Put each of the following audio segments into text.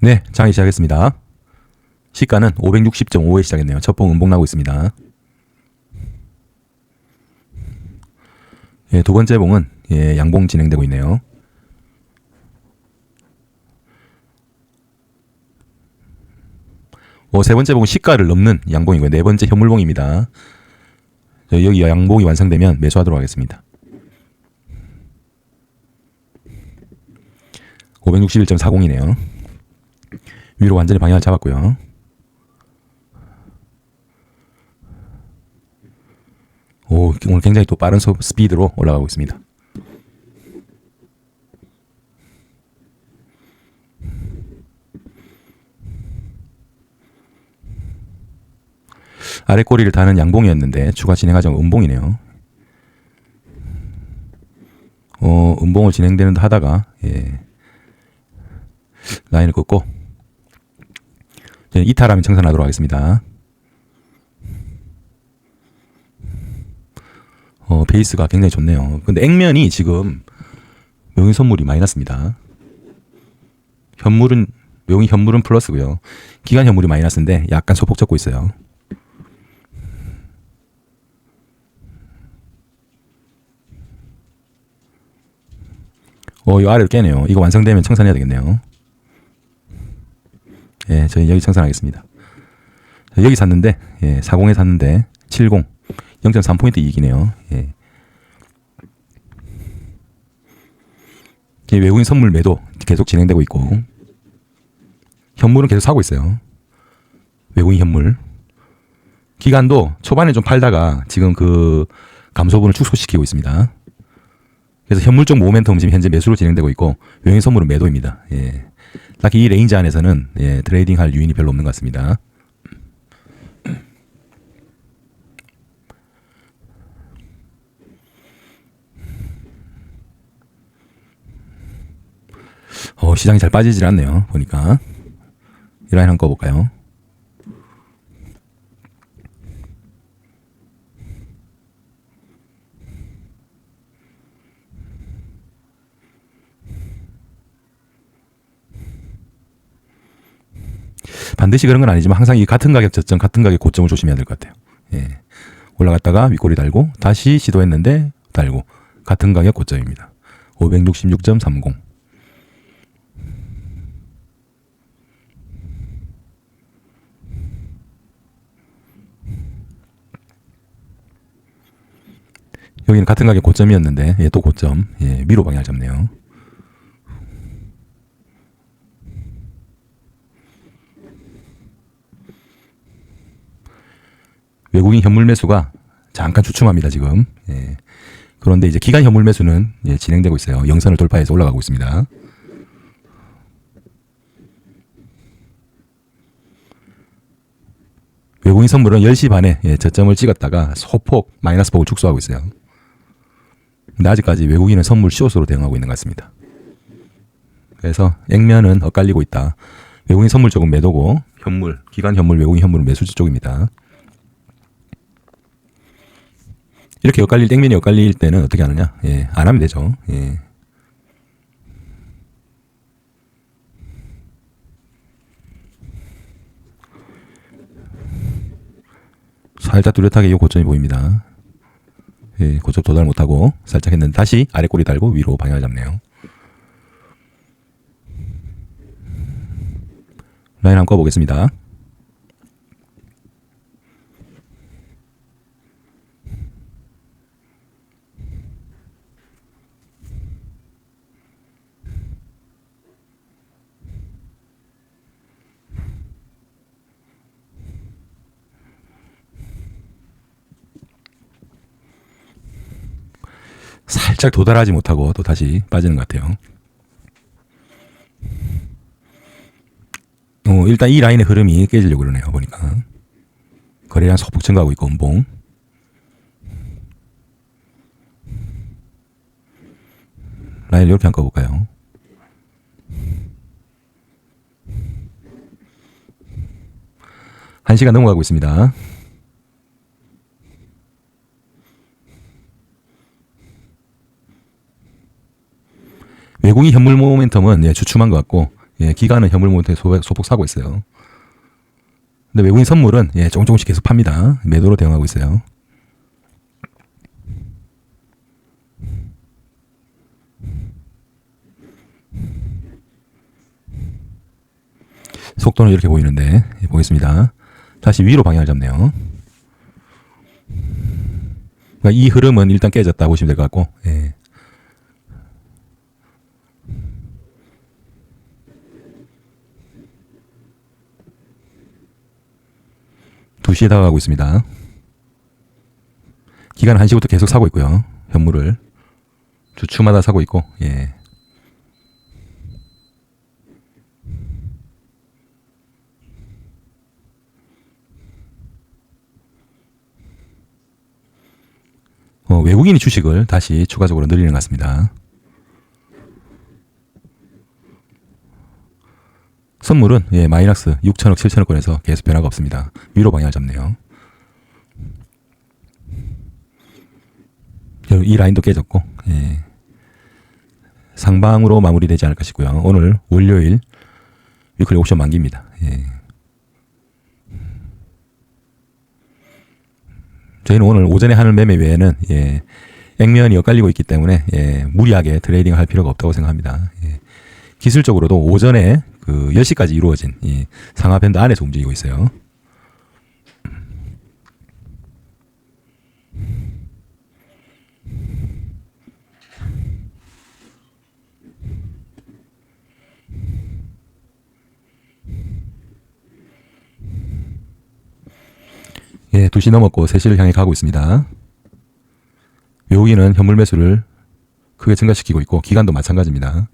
네, 장이 시작했습니다. 시가는 560.5에 시작했네요. 첫봉 음봉 나고 있습니다. 예, 두 번째 봉은 예, 양봉 진행되고 있네요. 어, 세 번째 봉은 시가를 넘는 양봉이고요. 네 번째 현물봉입니다. 저 여기 양봉이 완성되면 매수하도록 하겠습니다. 561.40이네요. 위로 완전히 방향을 잡았고요. 오, 오늘 굉장히 또 빠른 속 스피드로 올라가고 있습니다. 아래 꼬리를 다는 양봉이었는데 추가 진행하자면 음봉이네요. 어, 음봉을 진행되는 듯 하다가 예. 라인을 저는 이탈하면 청산하도록 하겠습니다. 어, 베이스가 굉장히 좋네요. 근데 액면이 지금 명의 선물이 마이너스입니다. 현물은 명의 현물은 플러스고요. 기간 현물이 마이너스인데 약간 소폭 잡고 있어요. 어, 이 아래를 깨네요. 이거 완성되면 청산해야 되겠네요. 예, 저희 여기 청산하겠습니다. 자, 여기 샀는데, 예, 40에 샀는데, 70. 0.3포인트 이익이네요. 예. 이 외국인 선물 매도 계속 진행되고 있고, 현물은 계속 사고 있어요. 외국인 현물. 기간도 초반에 좀 팔다가 지금 그 감소분을 축소시키고 있습니다. 그래서 현물적 모멘텀 지금 현재 매수로 진행되고 있고 외국인 선물은 매도입니다. 예. 딱히 이 레인지 안에서는 예, 트레이딩 할 유인이 별로 없는 것 같습니다. 어, 시장이 잘 빠지질 않네요. 보니까 이 라인 한번 꺼볼까요? 반드시 그런 건 아니지만 항상 이 같은 가격 저점, 같은 가격 고점을 조심해야 될 것 같아요. 예. 올라갔다가 윗꼬리 달고 다시 시도했는데 달고 같은 가격 고점입니다. 566.30. 여기는 같은 가격 고점이었는데 예, 또 고점 예, 미로 방향을 잡네요. 외국인 현물 매수가 잠깐 주춤합니다 지금. 예. 그런데 이제 기간 현물 매수는 예, 진행되고 있어요. 영선을 돌파해서 올라가고 있습니다. 외국인 선물은 10시 반에 예, 저점을 찍었다가 소폭 마이너스 폭을 축소하고 있어요. 근데 아직까지 외국인은 선물 숏으로 대응하고 있는 것 같습니다. 그래서 액면은 엇갈리고 있다. 외국인 선물 쪽은 매도고 현물, 기간 현물, 외국인 현물은 매수지 쪽입니다. 이렇게 엇갈릴 땡면이 엇갈릴 때는 어떻게 하느냐? 예, 안 하면 되죠. 예. 살짝 뚜렷하게 이 고점이 보입니다. 예, 고점 도달 못하고 살짝 했는데 다시 아래 꼬리 달고 위로 방향을 잡네요. 라인 한번 꺼보겠습니다. 살짝 도달하지 못하고 또 다시 빠지는 것 같아요. 어, 일단 이 라인의 흐름이 깨지려고 그러네요. 보니까 거래량 소폭 증가하고 있고 음봉. 라인을 이렇게 한번 꺼볼까요? 한 시간 넘어가고 있습니다. 외국인 현물 모멘텀은 예, 주춤한 것 같고 예, 기관은 현물 모멘텀 소폭, 소폭 사고 있어요. 근데 외국인 선물은 예, 조금 조금씩 계속 팝니다. 매도로 대응하고 있어요. 속도는 이렇게 보이는데 예, 보겠습니다. 다시 위로 방향을 잡네요. 그러니까 이 흐름은 일단 깨졌다 보시면 될 것 같고 예. 두시에 다가가고 있습니다. 기간 1시부터 계속 사고 있고요. 현물을 주추마다 사고 있고 예. 어, 외국인이 주식을 다시 추가적으로 늘리는 것 같습니다. 선물은 예, 마이너스 6천억, 7천억권에서 계속 변화가 없습니다. 위로 방향을 잡네요. 이 라인도 깨졌고 예. 상방으로 마무리되지 않을까 싶고요. 오늘 월요일 위클리 옵션 만기입니다. 예. 저희는 오늘 오전에 하는 매매 외에는 예, 액면이 엇갈리고 있기 때문에 예, 무리하게 트레이딩을 할 필요가 없다고 생각합니다. 예. 기술적으로도 오전에 그 10시까지 이루어진 이 상하 밴드 안에서 움직이고 있어요. 예, 2시 넘었고 3시를 향해 가고 있습니다. 외국인은 현물 매수를 크게 증가시키고 있고 기간도 마찬가지입니다.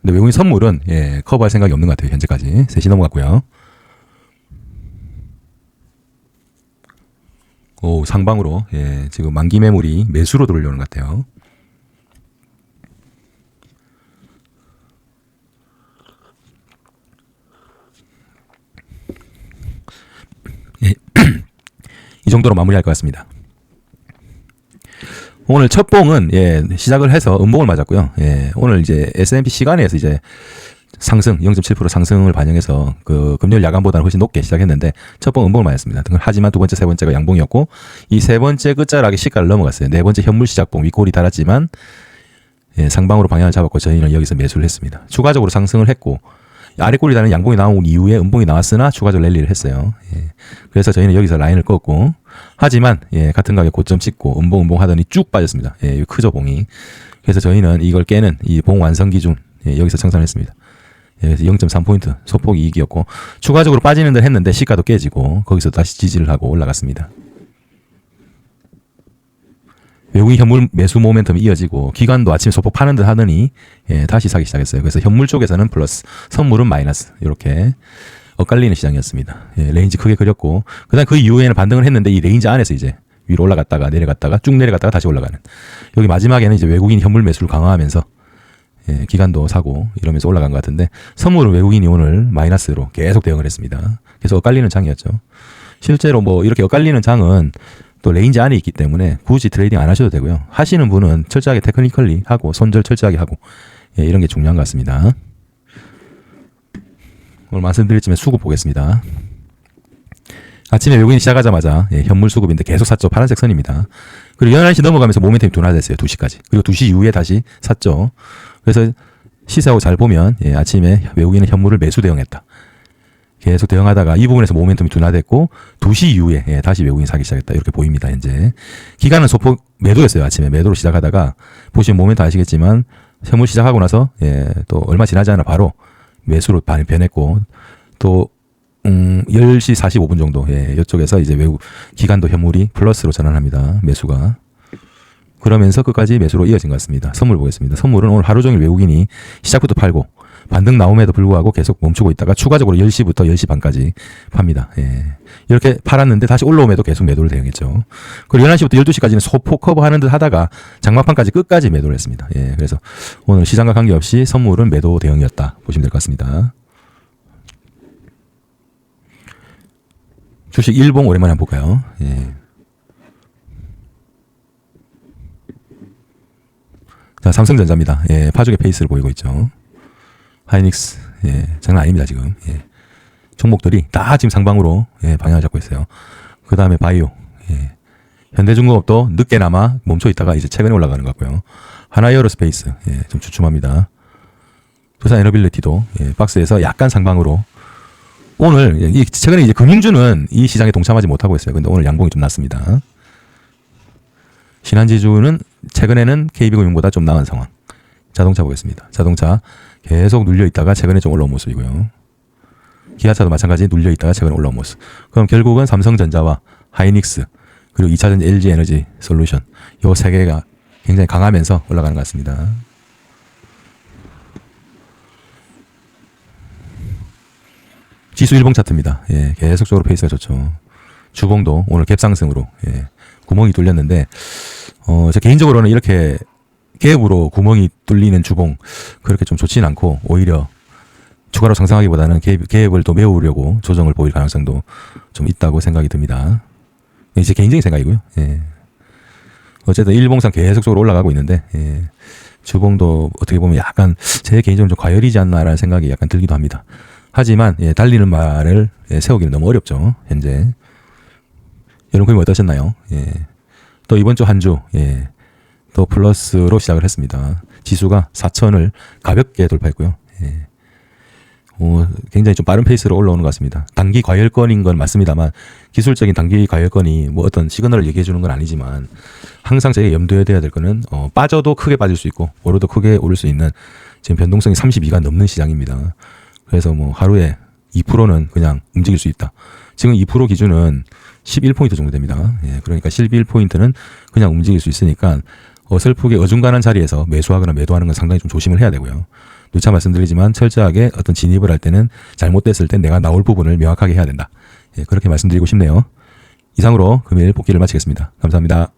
근데 외국인 선물은 예, 커버할 생각이 없는 것 같아요. 현재까지 3시 넘어갔고요. 오, 상방으로 예, 지금 만기 매물이 매수로 들어오려는 것 같아요. 예, 이 정도로 마무리할 것 같습니다. 오늘 첫 봉은 예, 시작을 해서 음봉을 맞았고요. 예, 오늘 이제 S&P 시간에서 이제 상승 0.7% 상승을 반영해서 그 금요일 야간보다는 훨씬 높게 시작했는데 첫봉 음봉을 맞았습니다. 하지만 두 번째, 세 번째가 양봉이었고 이 세 번째 끝자락이 시가를 넘어갔어요. 네 번째 현물 시작봉 윗골이 달았지만 예, 상방으로 방향을 잡았고 저희는 여기서 매수를 했습니다. 추가적으로 상승을 했고 아래골이 다는 양봉이 나온 이후에 음봉이 나왔으나 추가적으로 랠리를 했어요. 예. 그래서 저희는 여기서 라인을 껐고 하지만 예, 같은 가격 고점 찍고 음봉 음봉 하더니 쭉 빠졌습니다. 예, 크죠 봉이. 그래서 저희는 이걸 깨는 이 봉 완성 기준 예, 여기서 청산했습니다. 예, 그래서 0.3포인트 소폭 이익이었고 추가적으로 빠지는 듯 했는데 시가도 깨지고 거기서 다시 지지를 하고 올라갔습니다. 외국인 현물 매수 모멘텀이 이어지고 기관도 아침에 소폭 파는 듯 하더니 예, 다시 사기 시작했어요. 그래서 현물 쪽에서는 플러스, 선물은 마이너스 이렇게 엇갈리는 시장이었습니다. 예, 레인지 크게 그렸고 그다음 그 이후에는 반등을 했는데 이 레인지 안에서 이제 위로 올라갔다가 내려갔다가 쭉 내려갔다가 다시 올라가는 여기 마지막에는 이제 외국인 현물 매수를 강화하면서 예, 기간도 사고 이러면서 올라간 것 같은데 선물은 외국인이 오늘 마이너스로 계속 대응을 했습니다. 그래서 엇갈리는 장이었죠. 실제로 뭐 이렇게 엇갈리는 장은 또 레인지 안에 있기 때문에 굳이 트레이딩 안 하셔도 되고요. 하시는 분은 철저하게 테크니컬리 하고 손절 철저하게 하고 예, 이런 게 중요한 것 같습니다. 오늘 말씀드렸지만 수급 보겠습니다. 아침에 외국인 시작하자마자 예, 현물 수급인데 계속 샀죠. 파란색 선입니다. 그리고 11시 넘어가면서 모멘텀이 둔화됐어요. 2시까지. 그리고 2시 이후에 다시 샀죠. 그래서 시세하고 잘 보면 예, 아침에 외국인은 현물을 매수 대응했다. 계속 대응하다가 이 부분에서 모멘텀이 둔화됐고 2시 이후에 예, 다시 외국인 사기 시작했다. 이렇게 보입니다 현재 기간은 소폭 매도였어요 아침에. 매도로 시작하다가. 보시면 모멘텀 아시겠지만 현물 시작하고 나서 예, 또 얼마 지나지 않아 바로 매수로 반- 변했고 또 음, 10시 45분 정도 예, 이쪽에서 이제 외국 기간도 현물이 플러스로 전환합니다 매수가. 그러면서 끝까지 매수로 이어진 것 같습니다. 선물 보겠습니다. 선물은 오늘 하루 종일 외국인이 시작부터 팔고 반등 나옴에도 불구하고 계속 멈추고 있다가 추가적으로 10시부터 10시 반까지 팝니다. 예. 이렇게 팔았는데 다시 올라옴에도 계속 매도를 대응했죠. 그리고 11시부터 12시까지는 소폭 커버하는 듯 하다가 장막판까지 끝까지 매도를 했습니다. 예. 그래서 오늘 시장과 관계없이 선물은 매도 대응이었다 보시면 될 것 같습니다. 주식 일봉 오랜만에 한번 볼까요? 예. 자, 삼성전자입니다. 예, 파죽의 페이스를 보이고 있죠. 하이닉스 예, 장난 아닙니다 지금. 예. 종목들이 다 지금 상방으로 예, 방향을 잡고 있어요. 그 다음에 바이오, 예. 현대중공업도 늦게나마 멈춰 있다가 이제 최근에 올라가는 것 같고요. 하나이어로스페이스 예, 좀 주춤합니다. 두산 에너빌리티도 예, 박스에서 약간 상방으로 오늘 예, 이 최근에 이제 금융주는 이 시장에 동참하지 못하고 있어요. 근데 오늘 양봉이 좀 났습니다. 신한지주는 최근에는 KB금융보다 좀 나은 상황. 자동차 보겠습니다. 자동차 계속 눌려 있다가 최근에 좀 올라온 모습이고요. 기아차도 마찬가지 눌려 있다가 최근에 올라온 모습. 그럼 결국은 삼성전자와 하이닉스 그리고 2차전지 LG 에너지 솔루션 요 세 개가 굉장히 강하면서 올라가는 것 같습니다. 지수 일봉 차트입니다. 예, 계속적으로 페이스가 좋죠. 주봉도 오늘 갭상승으로 예, 구멍이 뚫렸는데 어, 저 개인적으로는 이렇게 갭으로 구멍이 뚫리는 주봉 그렇게 좀 좋지는 않고 오히려 추가로 상승하기보다는 갭, 갭을 또 메우려고 조정을 보일 가능성도 좀 있다고 생각이 듭니다. 이제 개인적인 생각이고요. 예. 어쨌든 일봉상 계속적으로 올라가고 있는데 예. 주봉도 어떻게 보면 약간 제 개인적으로 좀 과열이지 않나라는 생각이 약간 들기도 합니다. 하지만 예, 달리는 말을 예, 세우기는 너무 어렵죠. 현재 여러분 그림 어떠셨나요? 예. 또 이번 주 한주 예. 또 플러스로 시작을 했습니다. 지수가 4천을 가볍게 돌파했고요. 예. 어, 굉장히 좀 빠른 페이스로 올라오는 것 같습니다. 단기 과열권인 건 맞습니다만 기술적인 단기 과열권이 뭐 어떤 시그널을 얘기해 주는 건 아니지만 항상 저희가 염두에 둬야 될 거는 어, 빠져도 크게 빠질 수 있고 오르도 크게 오를 수 있는 지금 변동성이 32가 넘는 시장입니다. 그래서 뭐 하루에 2%는 그냥 움직일 수 있다. 지금 2% 기준은 11포인트 정도 됩니다. 예, 그러니까 11포인트는 그냥 움직일 수 있으니까 어설프게 어중간한 자리에서 매수하거나 매도하는 건 상당히 좀 조심을 해야 되고요. 누차 말씀드리지만 철저하게 어떤 진입을 할 때는 잘못됐을 때 내가 나올 부분을 명확하게 해야 된다. 예, 그렇게 말씀드리고 싶네요. 이상으로 금일 복귀를 마치겠습니다. 감사합니다.